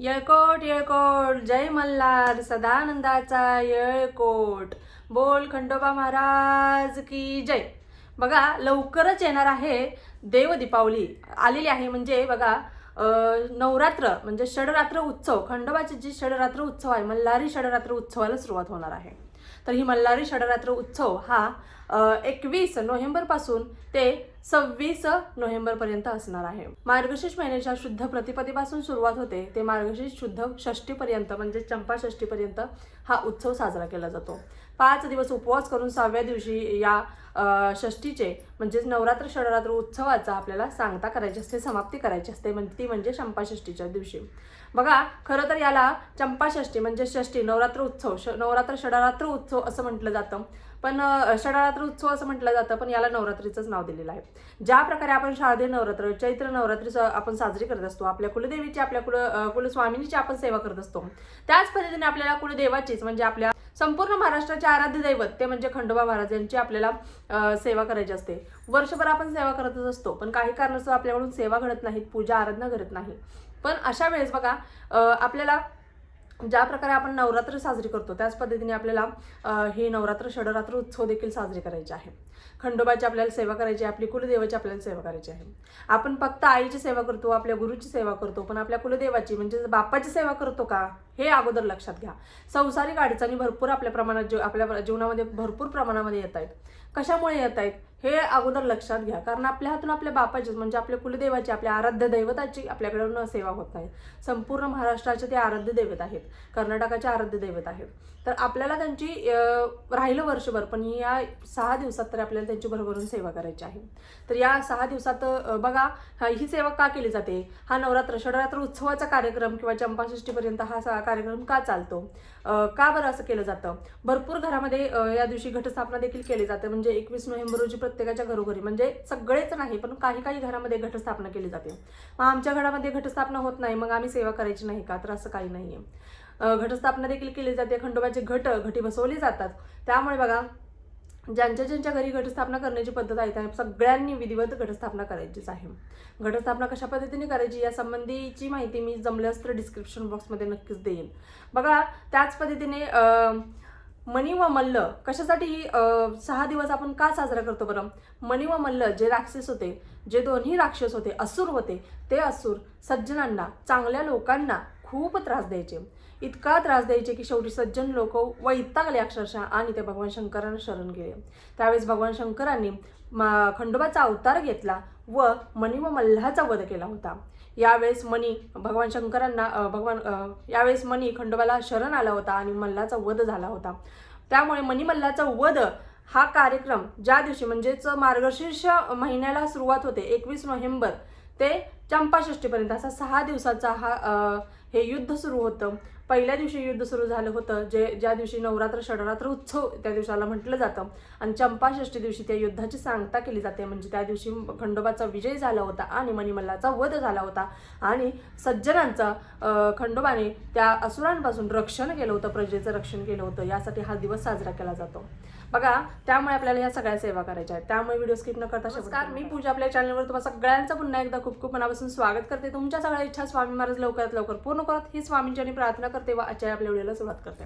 येळकोट येळकोट. जय मल्हार सदानंदाचा येळकोट. बोल खंडोबा महाराज की जय. बघा लवकरच येणार आहे देव दीपावली. आलेली आहे म्हणजे बघा नवरात्र म्हणजे षडरात्र उत्सव. खंडोबाचे जी षडरात्र उत्सव आहे मल्हारी षडरात्र उत्सवाला सुरुवात होणार आहे. तर ही मल्हारी षडरात्र उत्सव हा एकवीस नोव्हेंबरपासून ते सव्वीस नोव्हेंबरपर्यंत असणार आहे. मार्गशीर्ष महिन्याच्या शुद्ध प्रतिपदेपासून सुरुवात होते ते मार्गशीर्ष शुद्ध षष्टीपर्यंत म्हणजे चंपा षष्टीपर्यंत हा उत्सव साजरा केला जातो. पाच दिवस उपवास करून सहाव्या दिवशी या षष्टीचे म्हणजेच नवरात्र षडरात्र उत्सवाचा आपल्याला सांगता करायची असते समाप्ती करायची असते म्हणजे ती म्हणजे चंपाषष्टीच्या दिवशी. बघा खरं तर याला चंपाषष्टी म्हणजे षष्टी नवरात्र उत्सव श नवरात्र षडरात्र उत्सव असं म्हटलं जातं. पण षडरात्र उत्सव असं म्हटलं जातं पण याला नवरात्रीचंच नाव दिलेलं आहे. ज्या प्रकारे आपण शारदीय नवरात्र चैत्र नवरात्री आपण साजरी करत असतो आपल्या कुलदेवीची आपल्या कुल कुलस्वामिनीची आपण सेवा करत असतो त्याच पद्धतीने आपल्याला कुलदेवाचीच म्हणजे आपल्या संपूर्ण महाराष्ट्राचे आराध्य दैवत ते म्हणजे खंडोबा महाराज यांची आपल्याला सेवा करायची असते. वर्षभर आपण सेवा करतच असतो पण काही कारणास्तव आपल्याकडून सेवा घडत नाहीत पूजा आराधना घडत नाही. पण अशा वेळेस बघा आपल्याला ज्या प्रकारे आपण नवरात्र साजरी करतो त्याच पद्धतीने आपल्याला हे नवरात्र षडरात्र उत्सव देखील साजरे करायचे आहे. खंडोबाची आपल्याला सेवा करायची आहे आपली कुलदेवाची आपल्याला सेवा करायची आहे. आपण फक्त आईची सेवा करतो आपल्या गुरुची सेवा करतो पण आपल्या कुलदेवाची म्हणजे बाप्पाची सेवा करतो का? हे अगोदर लक्षात घ्या. संसारिक अडचणी भरपूर आपल्या प्रमाणात जीव आपल्या जीवनामध्ये भरपूर प्रमाणामध्ये येत आहेत. कशामुळे येत आहेत? हे अगोदर लक्षात घ्या. कारण आपल्या हातून आपल्या बापाची म्हणजे आपल्या कुलदेवाची आपल्या आराध्य दैवताची आपल्याकडून सेवा होत नाही संपूर्ण महाराष्ट्राचे ते आराध्य दैवत आहेत. कर्नाटकाचे आराध्य दैवत आहेत. तर आपल्याला त्यांची राहिलं वर्षभर पण या सहा दिवसात तर आपल्याला त्यांची भरभरून सेवा करायची आहे. तर या सहा दिवसात बघा ही सेवा का केली जाते? हा नवरात्र षडरात्र उत्सवाचा कार्यक्रम किंवा चंपाषष्टीपर्यंत हा सा- कार्यक्रम का चालतो? का बरं असं केलं जातं? भरपूर घरामध्ये या दिवशी घटस्थापना देखील केली जाते. म्हणजे एकवीस नोव्हेंबर रोजी प्रत्येकाच्या घरोघरी. म्हणजे सगळेच नाही पण काही काही घरामध्ये घटस्थापना केली जाते. मग आमच्या घरामध्ये घटस्थापना होत नाही मग आम्ही सेवा करायची नाही का? तर असं काही नाही आहे घटस्थापना देखील केली जाते. खंडोबाचे घट घटी बसवली जातात. त्यामुळे बघा ज्यांच्या ज्यांच्या घरी घटस्थापना करण्याची पद्धत आहे त्या सगळ्यांनी विधिवत घटस्थापना करायचीच आहे. घटस्थापना कशा पद्धतीने करायची या संबंधीची माहिती मी जमल्यास तर डिस्क्रिप्शन बॉक्समध्ये नक्कीच देईन. बघा त्याच पद्धतीने मणी व मल्ल कशासाठी सहा दिवस आपण का साजरा करतो बरं? मणी व मल्ल जे राक्षस होते जे दोन्ही राक्षस होते असुर होते ते असुर सज्जनांना चांगल्या लोकांना खूप त्रास द्यायचे. इतका त्रास द्यायचे की शेवटी सज्जन लोक वैतागले अक्षरशः आणि ते भगवान शंकरांना शरण गेले. त्यावेळेस भगवान शंकरांनी मा- खंडोबाचा अवतार घेतला व मणी व मल्हाचा वध केला होता. यावेळेस मणी भगवान शंकरांना भगवान यावेळेस मणी खंडोबाला शरण आला होता आणि मल्हाचा वध झाला होता. त्यामुळे मणिमल्लाचा वध हा कार्यक्रम ज्या दिवशी म्हणजेच मार्गशीर्ष महिन्याला सुरुवात होते एकवीस नोव्हेंबर ते चंपाषष्टीपर्यंत असा सहा दिवसाचा हा हे युद्ध सुरू होतं. पहिल्या दिवशी युद्ध सुरू झालं होतं जे ज्या दिवशी नवरात्र षडरात्र उत्सव त्या दिवसाला म्हटलं जातं. आणि चंपाषष्टी दिवशी त्या युद्धाची सांगता केली जाते. म्हणजे त्या दिवशी खंडोबाचा विजय झाला होता आणि मणिमल्लाचा वध झाला होता. आणि सज्जनांचा खंडोबाने त्या असुरांपासून रक्षण केलं होतं प्रजेचं रक्षण केलं होतं. यासाठी हा दिवस साजरा केला जातो. बघा त्यामुळे आपल्याला या सगळ्या सेवा करायच्या आहेत. त्यामुळे व्हिडिओ स्किप न करता नमस्कार मी पूजा आपल्या चॅनलवर तुम्हाला सगळ्यांचं पुन्हा एकदा खूप खूप मनापासून स्वागत करते. तुमच्या सगळ्या इच्छा स्वामी महाराज लवकरात लवकर पूर्ण करत ही स्वामींची आणि प्रार्थना करते व आजच्या आपल्या व्हिडिओला सुरुवात करते.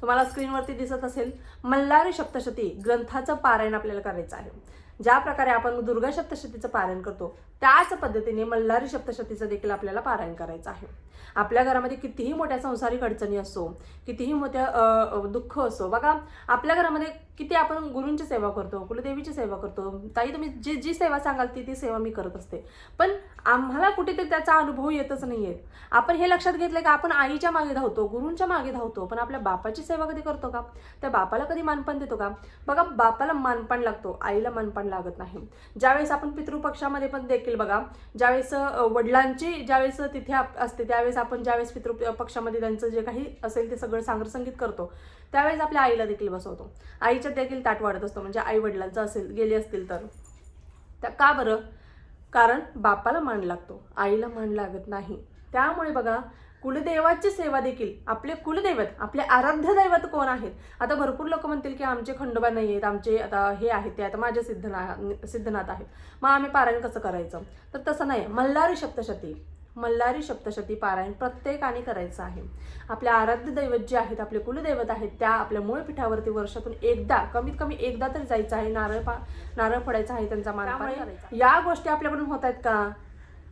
तुम्हाला स्क्रीनवरती दिसत असेल मल्हारी सप्तशती ग्रंथाचं पारायण आपल्याला करायचं आहे. ज्या प्रकारे आपण दुर्गा सप्तशतीचं पारायण करतो त्याच पद्धतीने मल्हारी सप्तशतीचं देखील आपल्याला पारायण करायचं आहे. आपल्या घरामध्ये कितीही मोठ्या संसारिक अडचणी असो कितीही मोठ्या दुःख असो बघा आपल्या घरामध्ये किती आपण गुरूंची सेवा करतो कुलदेवीची सेवा करतो. ताई तुम्ही जी जी सेवा सांगाल ती ती सेवा मी करत असते. पण आम्हाला कुठेतरी त्याचा अनुभव येतच नाही आहे आपण हे लक्षात घेतलं की आपण आईच्या मागे धावतो गुरूंच्या मागे धावतो पण आपल्या बापाची सेवा कधी करतो का? त्या बापाला कधी मानपान देतो का? बघा बापाला मानपान लागतो आईला मानपान लागत नाही. ज्यावेळेस आपण पितृपक्षामध्ये पण देखील बघा ज्यावेळेस वडिलांची ज्यावेळेस तिथे आप- असते त्यावेळेस आपण ज्यावेळेस पितृ पक्षामध्ये त्यांचं जे काही असेल ते सगळं सांग्रसंगीत करतो. त्यावेळेस आपल्या आईला देखील बसवतो. आईच्या देखील ताट वाढत असतो म्हणजे आई वडिलांचं असेल गेले असतील तर. त्या का बरं? कारण बापाला मान लागतो. आईला मान लागत नाही. त्यामुळे बघा कुलदेवाची सेवा देखील आपले कुलदैवत आपले आराध्य दैवत कोण आहेत? आता भरपूर लोक म्हणतील की आमचे खंडोबा नाही आहेत आमचे आता हे आहेत ते आता माझे सिद्धना सिद्धनाथ आहेत. मग आम्ही पारायण कसं करायचं? तर तसं नाही. मल्हारी सप्तशती. मल्हारी सप्तशती पारायण प्रत्येकाने करायचं आहे. आपल्या आराध्य दैवत जे आहेत आपले कुलदैवत आहेत त्या आपल्या मूळ पीठावरती वर्षातून एकदा कमीत कमी एकदा तरी जायचं आहे नारळ पा नारळ फोडायचा आहे त्यांचा मान या गोष्टी आपल्याकडून होत आहेत का?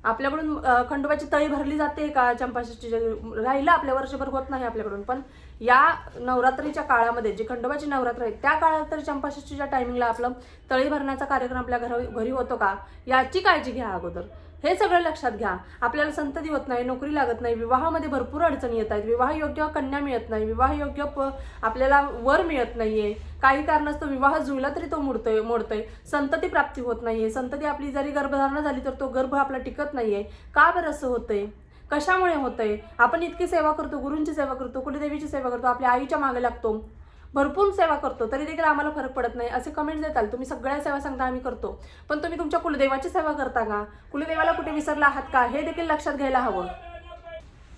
आपल्याकडून खंडोबाची तळी भरली जाते का? चंपाषष्टी राहिलं आपल्या वर्षभर होत नाही आपल्याकडून. पण या नवरात्रीच्या काळामध्ये जे खंडोबाची नवरात्र आहे त्या काळात तरी चंपाषष्टीच्या टायमिंगला आपलं तळी भरण्याचा कार्यक्रम आपल्या घर घरी होतो का? याची काळजी घ्या अगोदर. हे सगळं लक्षात घ्या. आपल्याला संतती होत नाही नोकरी लागत नाही विवाहामध्ये भरपूर अडचणी येत आहेत. विवाह योग्य कन्या मिळत नाही विवाह योग्य प आपल्याला वर मिळत नाहीये. काही कारणास्तव विवाह जुळला तरी तो मोडतोय मोडतोय. संतती प्राप्ती होत नाहीये. संतती आपली जरी गर्भधारणा झाली तर तो गर्भ आपला टिकत नाहीये. का बरं असं होतंय? कशामुळे होतंय? आपण इतकी सेवा करतो गुरूंची सेवा करतो कुलदेवीची सेवा करतो आपल्या आईच्या मागे लागतो. भरपूर सेवा करतो तरी देखील आम्हाला फरक पडत नाही. असे कमेंट्स देताल तुम्ही सगळ्या सेवा सांगता आम्ही करतो. पण तुम्ही तुमच्या कुलदेवाची सेवा करता का? कुलदेवाला कुठे विसरला आहात का? हे देखील लक्षात घ्यायला हवं.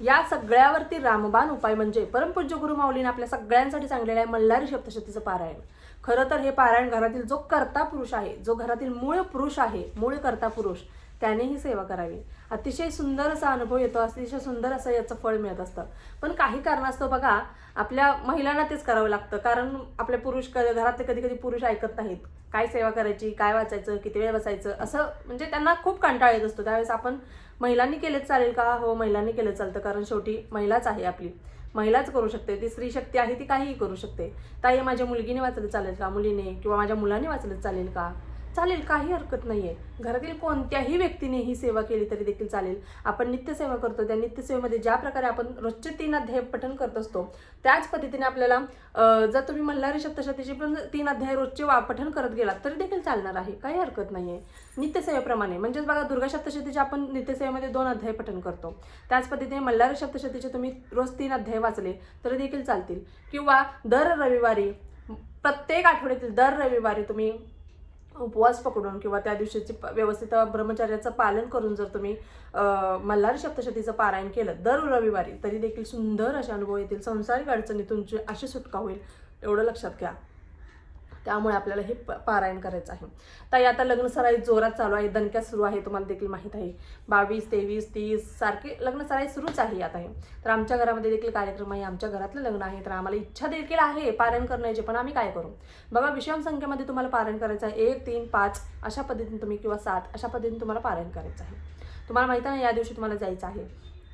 या सगळ्यावरती रामबाण उपाय म्हणजे परमपूज्य गुरु माऊलीने आपल्या सगळ्यांसाठी सांगलेलं आहे मल्हारी सप्तशतीचं पारायण. खरं तर हे पारायण घरातील जो कर्ता पुरुष आहे जो घरातील मूळ पुरुष आहे मूळ कर्ता पुरुष त्याने ही सेवा करावी. अतिशय सुंदर असा अनुभव येतो अतिशय सुंदर असं याचं फळ मिळत असतं. पण काही कारणास्तव बघा आपल्या महिलांना तेच करावं लागतं. कारण आपले पुरुष क- घरातले कधी कधी पुरुष ऐकत नाहीत. काय सेवा करायची काय वाचायचं किती वेळ बसायचं असं म्हणजे त्यांना खूप कंटाळा येत असतो. त्यावेळेस आपण महिलांनी केलेच चालेल का? हो महिलांनी केलं चालतं. कारण शेवटी महिलाच आहे आपली. महिलाच करू शकते. ती स्त्री शक्ती आहे ती काहीही करू शकते. ताई माझ्या मुलगीने वाचलं चालेल का? मुलीने किंवा माझ्या मुलाने वाचलं चालेल का? चालेल काही हरकत नाही आहे घरातील कोणत्याही व्यक्तीने ही सेवा केली तरी देखील चालेल. आपण नित्यसेवा करतो त्या नित्यसेवेमध्ये ज्या प्रकारे आपण रोजचे तीन अध्याय पठण करत असतो त्याच पद्धतीने आपल्याला जर तुम्ही मल्हारी सप्तशतीचे पण तीन अध्याय रोजचे वा पठण करत गेलात तरी देखील चालणार आहे. काही हरकत नाही आहे नित्यसेवेप्रमाणे म्हणजेच बघा दुर्गा सप्तशतीचे आपण नित्यसेवेमध्ये दोन अध्याय पठण करतो. त्याच पद्धतीने मल्हारी सप्तशतीचे तुम्ही रोज तीन अध्याय वाचले तरी देखील चालतील. किंवा दर रविवारी प्रत्येक आठवड्यातील दर रविवारी तुम्ही उपवास पकडून किंवा त्या दिवशीची व्यवस्थित ब्रह्मचर्याचं पालन करून जर तुम्ही मल्हारी सप्तशतीचं पारायण केलं दर रविवारी तरी देखील सुंदर असे अनुभव येतील. संसारिक अडचणीतून तुमची अशी सुटका होईल एवढं लक्षात घ्या. त्यामुळे आपल्याला हे प- पारायण करायचं आहे. ताई आता लग्न सराई जोरात चालू आहे दणक्यात सुरू आहे तुम्हाला देखील माहीत आहे. बावीस तेवीस तीस सारखे लग्न सराई सुरूच आहे आता हे. तर आमच्या घरामध्ये देखील कार्यक्रम आहे आमच्या घरातलं लग्न आहे तर आम्हाला इच्छा देखील आहे पारायण करण्याची पण आम्ही काय करू? बघा विषम संख्येमध्ये तुम्हाला पारायण करायचं आहे. एक तीन पाच अशा पद्धतीने तुम्ही किंवा सात अशा पद्धतीने तुम्हाला पारायण करायचं आहे. तुम्हाला माहिती आहे ना या दिवशी तुम्हाला जायचं आहे.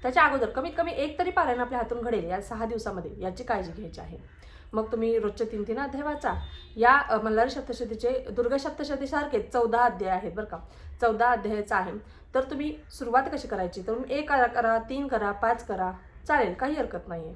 त्याच्या अगोदर कमीत कमी एक तरी पारायण आपल्या हातून घडेल या सहा दिवसामध्ये याची काळजी घ्यायची आहे. मग तुम्ही रोजचे तीन तीन अध्याय वाचा. या मल्हारी सप्तशतीचे दुर्गा सप्तशतीसारखे चौदा अध्याय आहेत बरं का. चौदा अध्यायाचा आहे. तर तुम्ही सुरुवात कशी करायची? तर एक करा करा तीन करा पाच करा. चालेल काही हरकत नाही आहे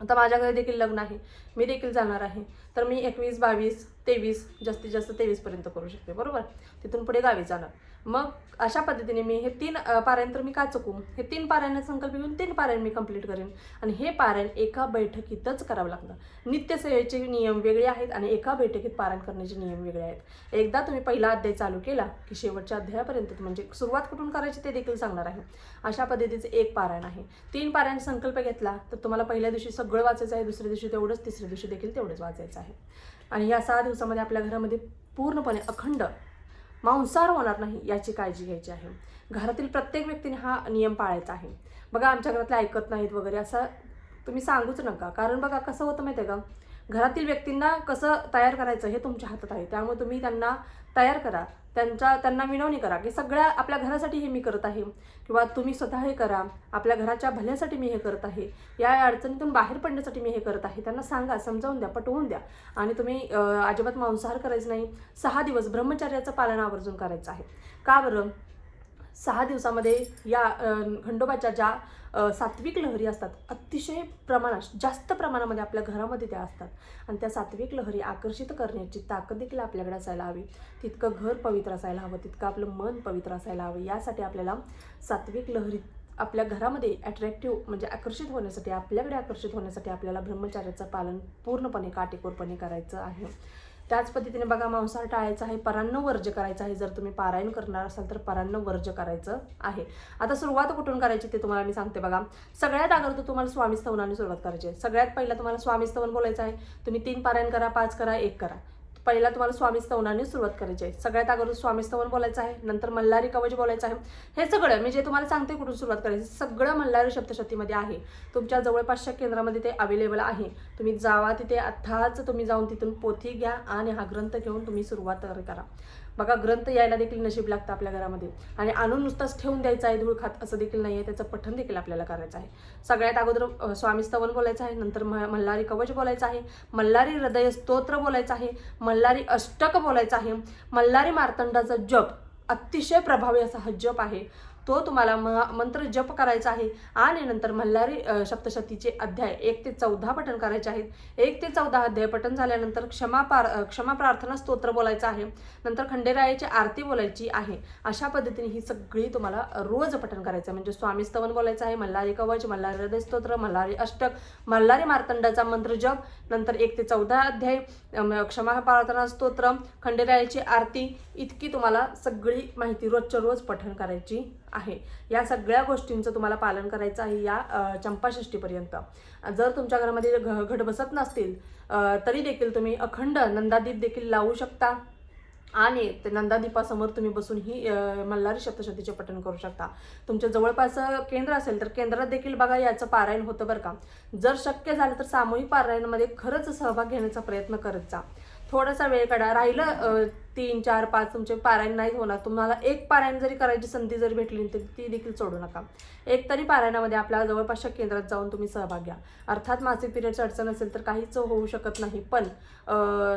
आता माझ्याकडे देखील लग्न आहे. मी देखील जाणार आहे. तर मी एकवीस बावीस तेवीस जास्तीत जास्त तेवीसपर्यंत करू शकते. बरोबर? तिथून पुढे गावी जाणार. मग अशा पद्धतीने मी हे तीन अ, पारायण तर मी का चुकू? हे तीन पारायण संकल्प घेऊन तीन पारायण मी कंप्लीट करेन. आणि हे पारायण एका बैठकीतच करावं लागतं. नित्यसेवेचे नियम वेगळे आहेत आणि एका बैठकीत पारायण करण्याचे नियम वेगळे आहेत. एकदा तुम्ही पहिला अध्याय चालू केला की शेवटच्या अध्यायापर्यंत म्हणजे सुरुवात कुठून करायची ते देखील सांगणार आहे. अशा पद्धतीचं एक पारायण आहे. तीन पारायण संकल्प घेतला तर तुम्हाला पहिल्या दिवशी सगळं वाचायचं आहे दुसऱ्या दिवशी तेवढंच तिसऱ्या दिवशी देखील तेवढंच वाचायचं आहे. आणि या सहा दिवसामध्ये आपल्या घरामध्ये पूर्णपणे अखंड मांसाहार होणार नाही याची काळजी घ्यायची आहे. घरातील प्रत्येक व्यक्तीने हा नियम पाळायचा आहे. बघा आमच्या घरातले ऐकत नाहीत वगैरे असं तुम्ही सांगूच नका. कारण बघा कसं होतं माहिती आहे का? घरातील व्यक्तींना कसं तयार करायचं हे तुमच्या हातात आहे. त्यामुळे तुम्ही त्यांना तयार करा. त्यांच्या त्यांना विनवणी करा. की सगळ्या आपल्या घरासाठी हे मी करत आहे. किंवा तुम्ही स्वतः हे करा. आपल्या घराच्या भल्यासाठी मी हे करत आहे. या अडचणीतून बाहेर पडण्यासाठी मी हे करत आहे. त्यांना सांगा समजावून द्या पटवून द्या. आणि तुम्ही अजिबात मांसाहार करायचं नाही. सहा दिवस ब्रह्मचर्याचं पालन आवर्जून करायचं आहे. का बरं? सहा दिवसामध्ये या खंडोबाच्या ज्या सात्विक लहरी असतात अतिशय प्रमाणात जास्त प्रमाणामध्ये आपल्या घरामध्ये त्या असतात. आणि त्या सात्विक लहरी आकर्षित करण्याची ताकद देखील आपल्याकडे असायला हवी. तितकं घर पवित्र असायला हवं तितकं आपलं मन पवित्र असायला हवं. यासाठी आपल्याला सात्विक लहरी आपल्या घरामध्ये अट्रॅक्टिव्ह म्हणजे आकर्षित होण्यासाठी आपल्याकडे आकर्षित होण्यासाठी आपल्याला ब्रह्मचार्याचं पालन पूर्णपणे काटेकोरपणे करायचं आहे. त्याच पद्धतीने बघा मांसाहार टाळायचा आहे परांना वर्ज्य करायचं आहे. जर तुम्ही पारायण करणार असाल तर परांना वर्ज करायचं आहे. आता सुरुवात कुठून करायची ते तुम्हाला मी सांगते बघा. सगळ्यात अगोदर तुम्हाला स्वामी स्तवनाने सुरुवात करायची आहे. सगळ्यात पहिला तुम्हाला स्वामी स्तवन बोलायचं आहे. तुम्ही तीन पारायण करा पाच करा एक करा. पहिला तुम्हाला स्वामी स्तवनाने सुरुवात करायची आहे. सगळ्यात अगोदर स्वामी स्तवन बोलायचं आहे नंतर मल्हारी कवच बोलायचं आहे. हे सगळं मी जे तुम्हाला सांगते कुठून सुरुवात करायची सगळं मल्हारी शब्दशक्तीमध्ये आहे. तुमच्या जवळपासच्या केंद्रामध्ये ते अवेलेबल आहे. तुम्ही जावा तिथे अथाच तुम्ही जाऊन तिथून पोथी घ्या आणि हा ग्रंथ घेऊन तुम्ही सुरुवात करा. बघा ग्रंथ यायला देखील नशीब लागतं आपल्या घरामध्ये. आणि आणून नुसताच ठेवून द्यायचा आहे धूळ खात असं देखील नाही आहे त्याचं पठण देखील आपल्याला करायचं आहे. सगळ्यात अगोदर स्वामी स्तवन बोलायचं आहे नंतर म- मल्हारी कवच बोलायचं आहे मल्हारी हृदय स्तोत्र बोलायचं आहे मल्हारी अष्टक बोलायचं आहे. मल्हारी मार्तंडाचा जप अतिशय प्रभावी असा हा जप आहे. तो तुम्हाला म मंत्र जप करायचा आहे. आणि नंतर मल्हारी सप्तशतीचे अध्याय एक ते चौदा पठण करायचे आहेत. एक ते चौदा अध्याय पठण झाल्यानंतर क्षमा पार क्षमा प्रार्थना स्तोत्र बोलायचं आहे. नंतर खंडेरायाची आरती बोलायची आहे. अशा पद्धतीने ही सगळी तुम्हाला रोज पठण करायचं आहे. म्हणजे स्वामी स्तवन बोलायचं आहे मल्हारी कवच मल्हारी हृदय स्तोत्र मल्हारी अष्टक मल्हारी मार्तंडाचा मंत्र जप नंतर एक ते चौदा अध्याय क्षमा प्रार्थना स्तोत्र खंडेरायाची आरती इतकी तुम्हाला सगळी माहिती रोजच्या रोज पठण करायची आहे. या सगळ्या गोष्टींचं तुम्हाला पालन करायचं आहे या चंपाषष्टीपर्यंत जर तुमच्या घरामध्ये घ घट बसत नसतील तरी देखील तुम्ही अखंड नंदादीप देखील लावू शकता. आणि ते नंदादीपासमोर तुम्ही बसून ही मल्हारी सप्तशतीचे पठण करू शकता. तुमच्या जवळपास केंद्र असेल तर केंद्रात देखील बघा याचं पारायण होतं बरं का. जर शक्य झालं तर सामूहिक पारायणामध्ये खरंच सहभाग घेण्याचा प्रयत्न करत जा. थोडासा वेळ काढा. राहिलं तीन चार पाच तुमचे पारायण नाही होणार. तुम्हाला एक पारायण जरी करायची संधी जरी भेटली तर ती देखील सोडू नका. एक तरी पारायणामध्ये आपल्या जवळपासच्या केंद्रात जाऊन तुम्ही सहभाग घ्या. अर्थात मासिक पिरियडची अडचण असेल तर काहीच होऊ शकत नाही. पण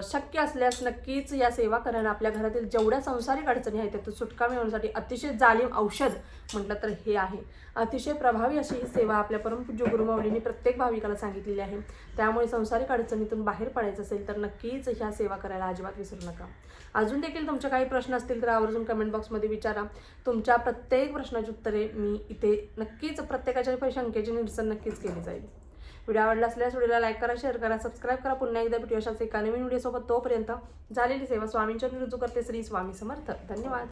शक्य असल्यास नक्कीच या सेवा करणं आपल्या घरातील जेवढ्या संसारिक अडचणी आहेत त्यातून सुटका मिळवण्यासाठी अतिशय जालीम औषध म्हटलं तर हे आहे. अतिशय प्रभावी अशी ही सेवा आपल्या परमपूज्य गुरुमावलींनी प्रत्येक भाविकाला सांगितलेली आहे. त्यामुळे संसारिक अडचणीतून बाहेर पडायचं असेल तर नक्कीच ह्या सेवा करायला अजिबात विसरू नका. अजून देखील तुमचे काही प्रश्न असतील तर आवर्जून कमेंट बॉक्समध्ये विचारा. तुमच्या प्रत्येक प्रश्नाची उत्तरे मी इथे नक्कीच प्रत्येकाच्या शंकेचे निरसन नक्कीच केली जाईल. व्हिडिओ आवडला असल्यास व्हिडिओला लाईक करा शेअर करा सबस्क्राईब करा. पुन्हा एकदा भेटू अशाच एका नवीन व्हिडिओसोबत. तोपर्यंत झालेली सेवा स्वामींच्या रुजू करते. श्री स्वामी समर्थ. धन्यवाद.